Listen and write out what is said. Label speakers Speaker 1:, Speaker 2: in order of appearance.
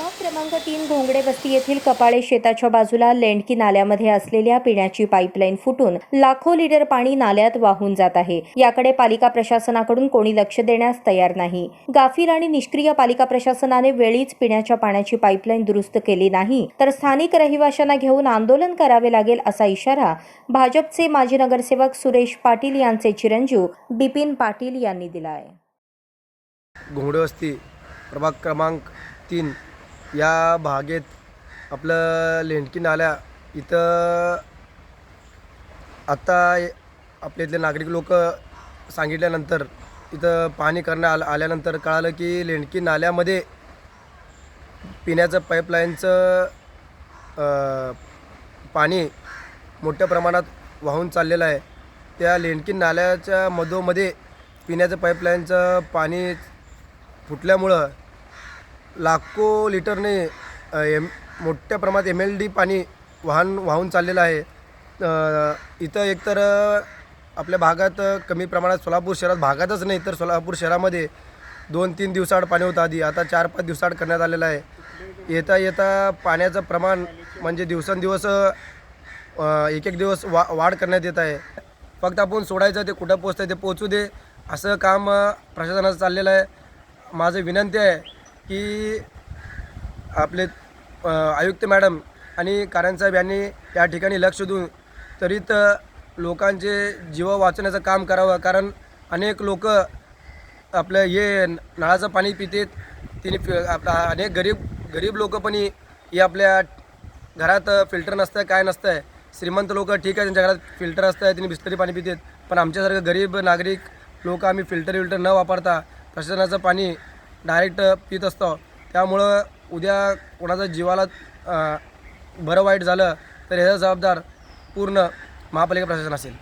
Speaker 1: प्रभाग क्रमांक तीन घोंगडे वस्ती येथील कपाळे शेताच्या बाजूला लेंडकी नाल्यामध्ये असलेल्या पिण्याची पाईपलाईन फुटून लाखो लिटर पाणी नाल्यात वाहून जात आहे. याकडे पालिका प्रशासनाकडून कोणी लक्ष देण्यास तयार नाही. गाफील आणि निष्क्रिय पालिका प्रशासनाने वेळीच पिण्याच्या पाण्याची पाईपलाईन दुरुस्त केली नाही तर स्थानिक रहिवाशांना घेऊन आंदोलन करावे लागेल असा इशारा भाजपचे माजी नगरसेवक सुरेश पाटील यांचे चिरंजीव बिपिन पाटील यांनी दिला आहे
Speaker 2: घोंगडेवस्ती प्रभाग क्रमांक तीन या भागेत आपलं लेंडकी नाल्या इथं आत्ता आपल्या इथले नागरिक लोक सांगितल्यानंतर इथं पाणी करण्या आलं आल्यानंतर कळालं की लेंडकी नाल्यामध्ये पिण्याचं पाईपलाईनचं पाणी मोठ्या प्रमाणात वाहून चाललेलं आहे. त्या लेंडकी नाल्याच्या मधोमध्ये पिण्याचं पाईपलाईनचं पाणी फुटल्यामुळं लाखो लिटरने एम मोठ्या प्रमाणात एम एल डी पाणी वाहन वाहून चाललेलं आहे. इथं एकतर आपल्या भागात कमी प्रमाणात सोलापूर शहरात भागातच नाही तर सोलापूर शहरामध्ये दोन तीन दिवसाआड पाणी होतं आधी. आता चार पाच दिवसाआड करण्यात आलेलं आहे. येता येता पाण्याचं प्रमाण म्हणजे दिवसेंदिवस एक एक दिवस वा वाढ करण्यात येत आहे. फक्त आपण सोडायचं ते कुठं पोचतं ते पोचू दे. असं काम प्रशासनाचं चाललेलं आहे. माझं विनंती आहे की आपले आयुक्त मॅडम आणि कारंसाहेब यांनी या ठिकाणी लक्ष देऊन तरी तर लोकांचे जीव वाचवण्याचं काम करावं. कारण अनेक लोक आपलं हे नळाचं पाणी पितेत. तिने आपला अनेक गरीब गरीब लोक पण ही आपल्या घरात फिल्टर नसतं काय नसतं आहे श्रीमंत लोक ठीक आहे त्यांच्या घरात फिल्टर असतं आहे तिने बिस्लरी पाणी पितात. पण आमच्यासारखं गरीब नागरिक लोक आम्ही फिल्टर विल्टर न वापरता प्रशासनाचं पाणी डायरेक्ट पित असतो. त्यामुळं उद्या कोणाचा जीवाला बरं वाईट झालं तर ह्याचा जबाबदार पूर्ण महापालिका प्रशासन असेल.